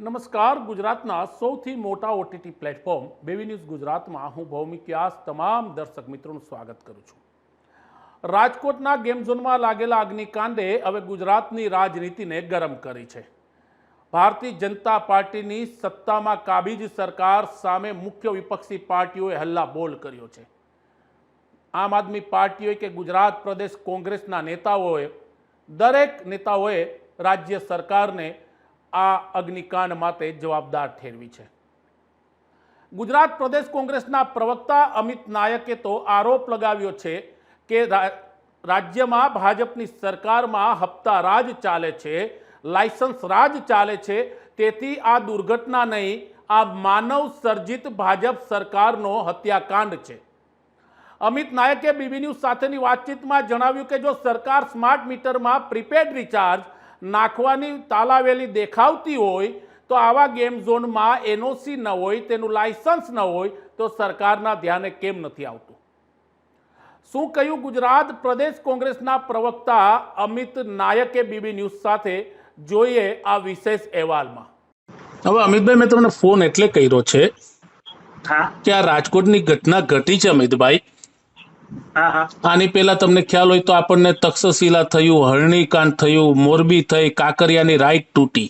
નમસ્કાર, ગુજરાતના સૌથી મોટા ઓટીટી પ્લેટફોર્મ બેવી ન્યૂઝ ગુજરાતમાં હું ભૌમિક વ્યાસ, તમામ દર્શક મિત્રોનું સ્વાગત કરું છું. રાજકોટના ગેમ ઝોનમાં લાગેલા અગ્નિકાંડે હવે ગુજરાતની રાજનીતિને ગરમ કરી છે. ભારતીય જનતા પાર્ટીની સત્તામાં કાબીજ સરકાર સામે મુખ્ય વિપક્ષી પાર્ટીઓએ હલ્લા બોલ કર્યો છે. આમ આદમી પાર્ટીઓએ કે ગુજરાત પ્રદેશ કોંગ્રેસના નેતાઓએ, દરેક નેતાઓએ રાજ્ય સરકારને આ અગ્નિકાંડ માટે જવાબદાર ઠેરવી છે. ગુજરાત પ્રદેશ કોંગ્રેસના પ્રવક્તા અમિત નાયકે તો આરોપ લગાવ્યો છે કે રાજ્યમાં ભાજપની સરકારમાં હપ્તા રાજ ચાલે છે, લાયસન્સ રાજ ચાલે છે, તેથી આ દુર્ઘટના નહીં, આ માનવ સર્જિત ભાજપ સરકારનો હત્યાકાંડ છે. અમિત નાયકે બીબી ન્યૂઝ સાથેની વાતચીતમાં જણાવ્યું કે જો સરકાર સ્માર્ટ મીટરમાં પ્રીપેડ રિચાર્જ નાખવાની તાલાવેલી દેખાવતી હોય તો આવા ગેમ ઝોનમાં એનઓસી ન હોય તેનું લાયસન્સ ન હોય તો સરકારના ધ્યાને કેમ નથી આવતું? શું કહ્યું ગુજરાત પ્રદેશ કોંગ્રેસના પ્રવક્તા અમિત નાયકે બીબી ન્યૂઝ સાથે? જોઈએ આ વિશેષ અહેવાલમાં. હવે અમિતભાઈ મેં તમને ફોન એટલે કર્યો છે હા. કે આ રાજકોટની ઘટના ઘટી છે અમિતભાઈ. આની પહેલા તમને ખ્યાલ હોય તો આપણને તક્ષશિલા થયું હરણીકાંડ થયું મોરબી થઈ કાંકરિયાની રાઈટ તૂટી.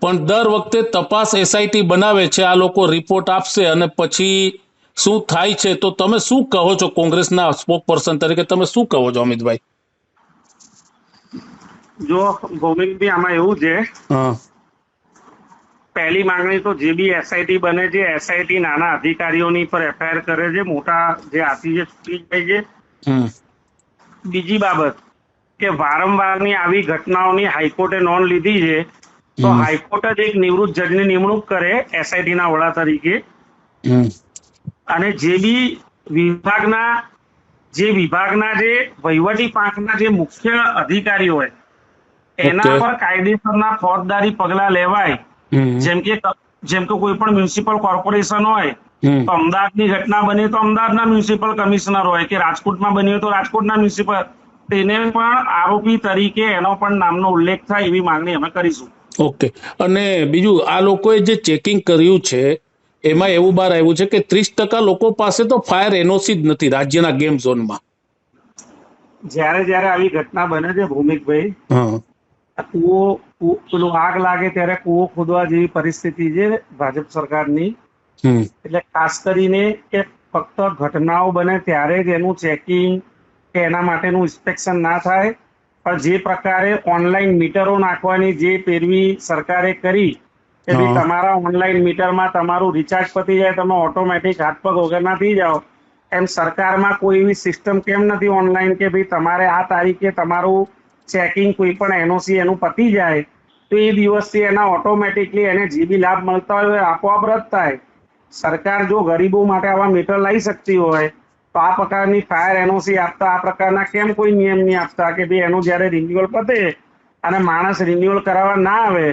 પણ દર વખતે તપાસ એસઆઈટી બનાવે છે આ લોકો રિપોર્ટ આપશે અને પછી શું થાય છે તો તમે શું કહો છો કોંગ્રેસના સ્પોક પર્સન તરીકે? તમે શું કહો છો અમિતભાઈ? જો ભૌમિકભાઈ આમાં એવું છે પહેલી માંગણી તો જે બી એસઆઈટી બને છે એસઆઈટી નાના અધિકારીઓની પર એફઆઈઆર કરે છે મોટા જે આથી જે છૂટી જાય છે. બીજી બાબત કે વારંવારની આવી ઘટનાઓની હાઈકોર્ટે નોંધ લીધી છે તો હાઈકોર્ટ જ એક નિવૃત્ત જજની નિમણૂક કરે એસઆઈટી ના વડા તરીકે. હમ. અને જે બી વિભાગના જે વિભાગના જે વહીવટી પાંખના જે મુખ્ય અધિકારી હોય એના પર કાયદેસરના ફોજદારી પગલા લેવાય જેમ કે જેમ કે કોઈ પણ મ્યુનિસિપલ કોર્પોરેશન હોય તો અમદાવાદની ઘટના બની તો અમદાવાદના મ્યુનિસિપલ કમિશનર હોય કે રાજકોટમાં બની હોય તો રાજકોટના મ્યુનિસિપલ. તેને પણ આરોપી તરીકે એનો પણ નામનો ઉલ્લેખ થાય એવી માંગણી અમે કરીશું. ઓકે. અને બીજું આ લોકોએ જે ચેકિંગ કર્યું છે એમાં એવું બહાર આવ્યું છે કે ત્રીસ ટકા લોકો પાસે તો ફાયર એનઓસી જ નથી રાજ્યના ગેમ ઝોનમાં. જ્યારે જ્યારે આવી ઘટના બને છે ભૂમિકભાઈ હા. કૂવો પેલું આગ લાગે ત્યારે કૂવો ખોદવા જેવી પરિસ્થિતિ છે ભાજપ સરકારની. એટલે ખાસ કરીને કે ફક્ત ઘટનાઓ બને ત્યારે જ એનું ચેકિંગ કે એના માટેનું ઇન્સ્પેક્શન ના થાય. પણ જે પ્રકારે ઓનલાઈન મીટરો નાખવાની જે પેરવી સરકારે કરી કે ભાઈ તમારા ઓનલાઈન મીટરમાં તમારું રિચાર્જ પતી જાય તમે ઓટોમેટિક હાથ પગ વગરના થઈ જાઓ. એમ સરકારમાં કોઈ એવી સિસ્ટમ કેમ નથી ઓનલાઈન કે ભાઈ તમારે આ તારીખે તમારું ચેકિંગ કોઈ પણ એનઓસી એનું પતી જાય, તો એ દિવસથી એના ઓટોમેટિકલી એને જે બી લાભ મળતા હોય આપોઆપ રદ થાય. સરકાર જો ગરીબો માટે આવા મીટર લઈ શકતી હોય, તો આ પ્રકારની ફાયર એનઓસી આપતા, આ પ્રકારના કેમ કોઈ નિયમ નહીં આપતા કે ભાઈ એનું જ્યારે રિન્યુઅલ પતે અને માણસ રિન્યુઅલ કરાવવા ના આવે,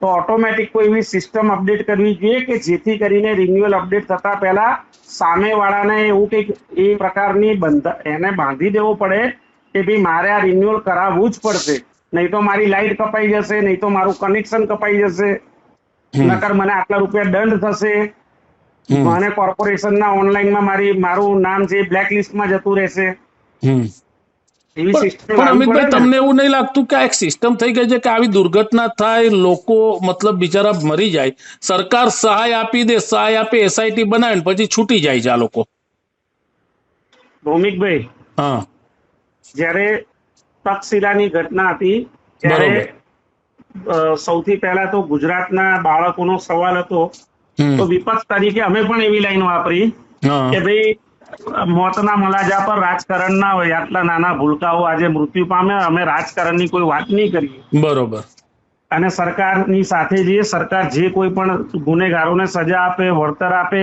તો ઓટોમેટિક કોઈ એવી સિસ્ટમ અપડેટ કરવી જોઈએ કે જેથી કરીને રિન્યુઅલ અપડેટ થતા પહેલા સામેવાળાને એવું કંઈક એ પ્રકારની બંધ, એને બાંધી દેવો પડે કે ભાઈ મારે આ રિન્યુઅલ કરાવવું જ પડશે. નહીં તો મારી લાઇટ કપાઈ જશે નહીં તો મારું કનેક્શન કપાઈ જશે. નકર મને આટલા રૂપિયા દંડ થશે. મને કોર્પોરેશનના ઓનલાઈનમાં મારી મારું નામ જે બ્લેક લિસ્ટમાં જતું રહેશે. હમ. એવી પણ અમિતભાઈ તમને એવું નહીં લાગતું કે આ એક સિસ્ટમ થઈ ગઈ છે કે આવી દુર્ઘટના થાય લોકો મતલબ બિચારા મરી જાય. સરકાર સહાય આપી દે સહાય આપે એસઆઈટી બનાવે પછી છૂટી જાય છે આ લોકો. ભૌમિકભાઈ હા. જ્યારે તક્ષશિલાની ઘટના હતી ત્યારે સૌથી પહેલા તો ગુજરાતના બાળકોનો સવાલ હતો. તો વિપક્ષ તરીકે અમે પણ એવી લાઈન વાપરી કે ભાઈ મોતના મલાજા પર રાજકારણ ના હોય આટલા નાના ભૂલકાઓ આજે મૃત્યુ પામે અમે રાજકારણની કોઈ વાત નહીં કરીએ. બરોબર. અને સરકારની સાથે જે સરકાર જે કોઈ પણ ગુનેગારોને સજા આપે વળતર આપે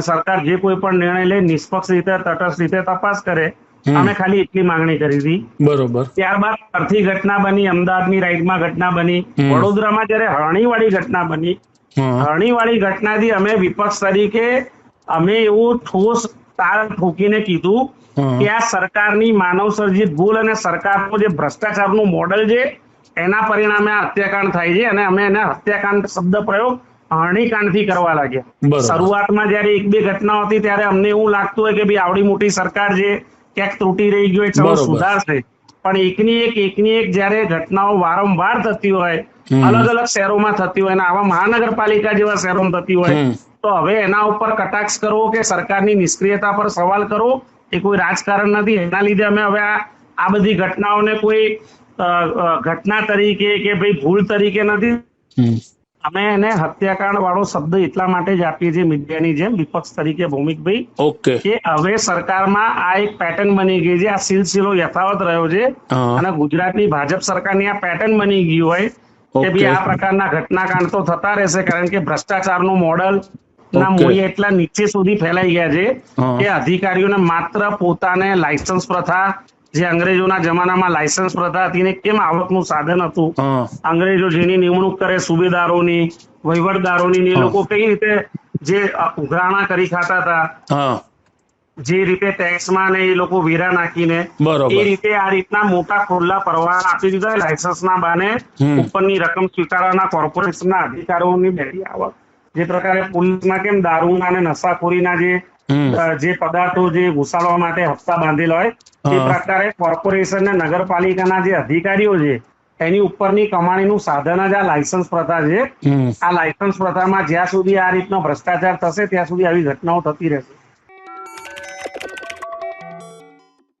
સરકાર જે કોઈ પણ નિર્ણય લે નિષ્પક્ષ રીતે તટસ્થ રીતે તપાસ કરે. અમે ખાલી એટલી માંગણી કરી હતી. બરોબર. ત્યારબાદ અર્થી ઘટના બની અમદાવાદની રાઈડમાં ઘટના બની વડોદરામાં જયારે હરણીવાળી ઘટના બની હરણીવાળી ઘટનાથી અમે વિપક્ષ તરીકે અમે એવું ઠોસ તાર ઠોકીને કીધું કે આ સરકારની માનવ સર્જિત ભૂલ અને સરકારનું જે ભ્રષ્ટાચારનું મોડલ છે એના પરિણામે આ હત્યાકાંડ થાય છે અને અમે એને હત્યાકાંડ શબ્દ પ્રયોગ હરણીકાંડથી કરવા લાગ્યા. શરૂઆતમાં જયારે એક બે ઘટના હતી ત્યારે અમને એવું લાગતું હોય કે ભાઈ આવડી મોટી સરકાર છે ક્યાંક ત્રુટી રહી ગયો એટલે સુધારશે. પણ એકની એક એકની એક જયારે ઘટનાઓ વારંવાર થતી હોય અલગ અલગ શહેરોમાં થતી હોય અને આવા મહાનગરપાલિકા જેવા શહેરોમાં થતી હોય તો હવે એના ઉપર કટાક્ષ કરવો કે સરકારની નિષ્ક્રિયતા પર સવાલ કરવો એ કોઈ રાજકારણ નથી. એના લીધે અમે હવે આ આ બધી ઘટનાઓને કોઈ ઘટના તરીકે કે ભાઈ ભૂલ તરીકે નથી. અમે એને હત્યાકાંડ વાળો શબ્દ એટલા માટે જ આપીએ છીએ મીડિયાની જેમ વિપક્ષ તરીકે ભૌમિકભાઈ ઓકે કે હવે સરકારમાં આ એક પેટર્ન બની ગઈ છે આ સિલસિલો યથાવત રહ્યો છે અને ગુજરાતની ભાજપ સરકારની આ પેટર્ન બની ગયું હોય કે. ભાઈ આ પ્રકારના ઘટનાકાંડ તો થતા રહેશે કારણ કે ભ્રષ્ટાચારનું મોડલ ના મૂળ મૂળિયા એટલા નીચે સુધી ફેલાઈ ગયા છે. કે અધિકારીઓને માત્ર પોતાને લાયસન્સ પ્રથા જે અંગ્રેજોના જમાનામાં લાયસન્સ પ્રથા હતી ને કેમ આવકનું સાધન હતું? અંગ્રેજો જેની નિમણૂક કરે સુબેદારોની વહીવટદારોની એ લોકો કઈ રીતે જે ઉઘરાણા કરી ખાતા હતા? જે રીતે ટેક્સમાં ને એ લોકો વેરા નાખીને બરોબર. એ રીતે આ રીતના મોટા ખુલ્લા પરવાના આપી દીધા લાયસન્સના બાને. ઉપરની રકમ સ્વીકારવાના કોર્પોરેશનના અધિકારીઓની બેઠી આવક. જે પ્રકારે પોલીસમાં કેમ દારૂના અને નશાખોરીના જે જે પદાર્થો જે ઘુસાડવા માટે હપ્તા બાંધેલા હોય તે પ્રકારે કોર્પોરેશન ને નગરપાલિકાના જે અધિકારીઓ છે એની ઉપરની કમાણીનું સાધન જ આ લાયસન્સ પ્રથા છે. આ લાયસન્સ પ્રથામાં જ્યાં સુધી આ રીતનો ભ્રષ્ટાચાર થશે ત્યાં સુધી આવી ઘટનાઓ થતી રહેશે.